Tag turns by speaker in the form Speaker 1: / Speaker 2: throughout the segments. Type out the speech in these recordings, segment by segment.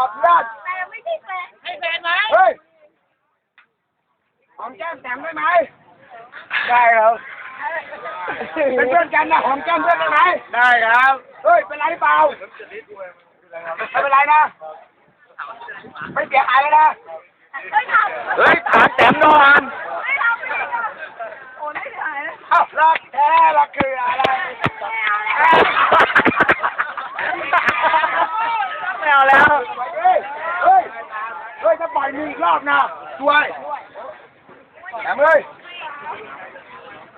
Speaker 1: อดเพื่อน
Speaker 2: แต่ไม่ใช่แฟน
Speaker 3: ให้แฟนไหม
Speaker 1: เฮ้ยหอมแก้มแต้มได้ไหมได้ครับ เป็นเพื่อนกันนะหอมแก้มเพื่อนได้ไหมได้ครับ เฮ้ย เป็นไรเปล่าไม่เป็นไรนะ ไม่เสียหายเลยนะ
Speaker 2: ไม่ทำ
Speaker 1: เฮ้ยถามแต้มนอน
Speaker 2: ไม่ทำไม่ทำโอ้ไม่ได้
Speaker 1: เอ้ารักแท้รักคืออะไร
Speaker 2: ไม่เอาแล้ว
Speaker 1: ไม่เอาแล้ว เฮ้ย เฮ้ย เฮ้ยถ้าปล่อยมืออีกรอบ นะช่วยแอมเอ้ย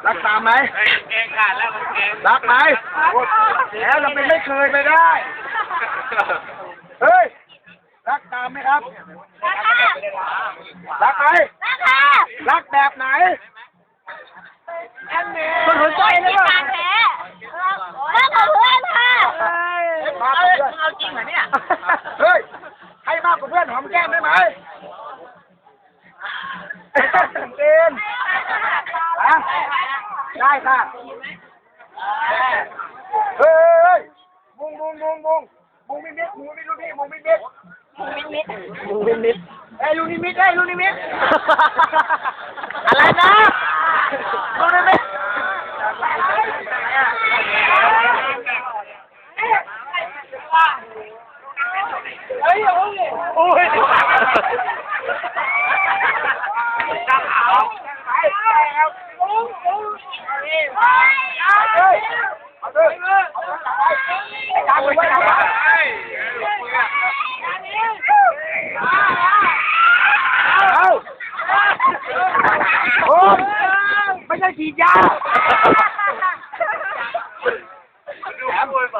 Speaker 1: รักตามไหม
Speaker 3: เกงขาดแล้วมันเกง
Speaker 1: รักไหมแล้วเราเป็นไม่เคยไปได้ เฮ้ย รักตามไหมครับ รักไหม
Speaker 2: นะคะ
Speaker 1: รักแบบไหน
Speaker 2: คนหัวใจเลยว่ะแท้เลิกกับเพื่อนค่ะ
Speaker 1: มากับเพื่อน
Speaker 3: เอาจริงเหรอเนี่ย
Speaker 1: เฮ้ย ให้มากกว่าเพื่อนหอมแก้มได้ไหม ไม่ต้องตื่นเต้นฮะได้ค่ะเฮ้ยมุงมุงมุงมุงมุงมิมิดมุงมิมิดลูกพี่มุงมิมิดมุงมิมิดมุงมิมิดเฮ้ยลูกนิมิดเฮ้ยลูกนิมิด
Speaker 3: อะไรนะรู้ได้ไหม
Speaker 1: เฮ้ยโอ้ยโอ้ยจับเอาไป ไปครับมุงมุงเฮ้ยเอาเลยเอาเลยเอาเลยจับไปจับไปจับไปเอาโอ้ยไม่ใช่ฉีดยา แถมเลยไป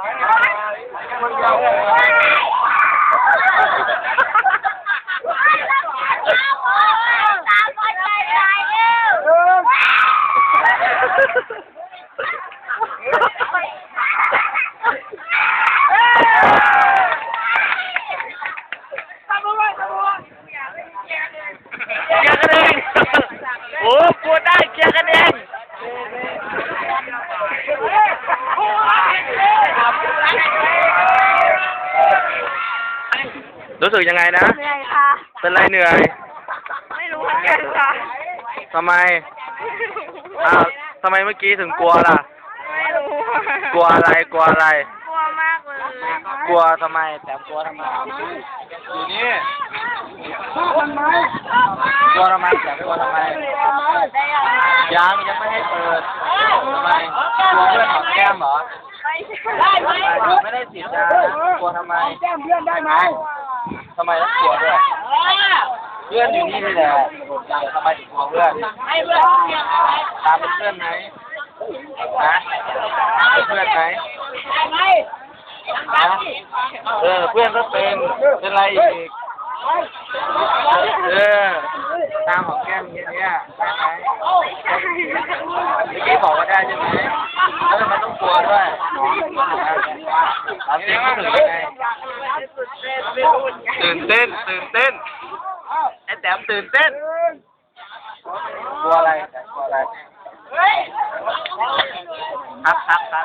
Speaker 1: คนเดียว
Speaker 2: ตามคนใจใจเร็ว
Speaker 1: หนึ่ง
Speaker 3: เกียร์กันเองโอ้กลัวได้เกียร์กันเอง
Speaker 4: รู้สึกยังไงนะ
Speaker 2: เหนื่อยค่ะ
Speaker 4: เป็นไรเหนื่อย
Speaker 2: ไม่รู้เหมือนกันค่ะ
Speaker 4: ทำไม อ้าวทำไมเมื่อกี้ถึงกลัวล่ะ
Speaker 2: ไม่รู้
Speaker 4: กลัวอะไร กลัวอะไร
Speaker 2: กลัว
Speaker 4: ทำไมแต่กลัวทำไมอยู่นี่
Speaker 1: ชอบมันไหม
Speaker 4: กลัวทำไมแต่กลัวทำไม
Speaker 2: ได้ยัง
Speaker 4: ยังยังไม่ให้เปิดทำไมกลัวเพื่อนหอมแก้มเหรอ
Speaker 2: ได้ไหม
Speaker 4: ไม่ได้ติดยานะกลัวทำไม
Speaker 1: หอแก้มเพื่อนได้ไหม
Speaker 4: ทำไมต้องกลัวด้วยเพื่อนอยู่นี่นี่แหละทำไมถึงกลัวเพื่อน
Speaker 2: ให้เพื่อน
Speaker 4: ตามเป็นเพื่อนไหมนะเป็นเพื่อนไหม
Speaker 2: ได้ไหม
Speaker 4: นะ เออเพื่อนก็เป็นเป็นไรอีกเออตามของแก้มอย่างเงี้ยได้ไหมเมื่อกี้บอกว่าได้ใช่ไหมแล้วทำไมต้องกลัวด้วยถามจริงรู้สึกยังไงตื่นเต้นตื่นเต้นไอ้แต้มตื่นเต้นกลัวอะไรแต่กลัวอะไรครับครับครับ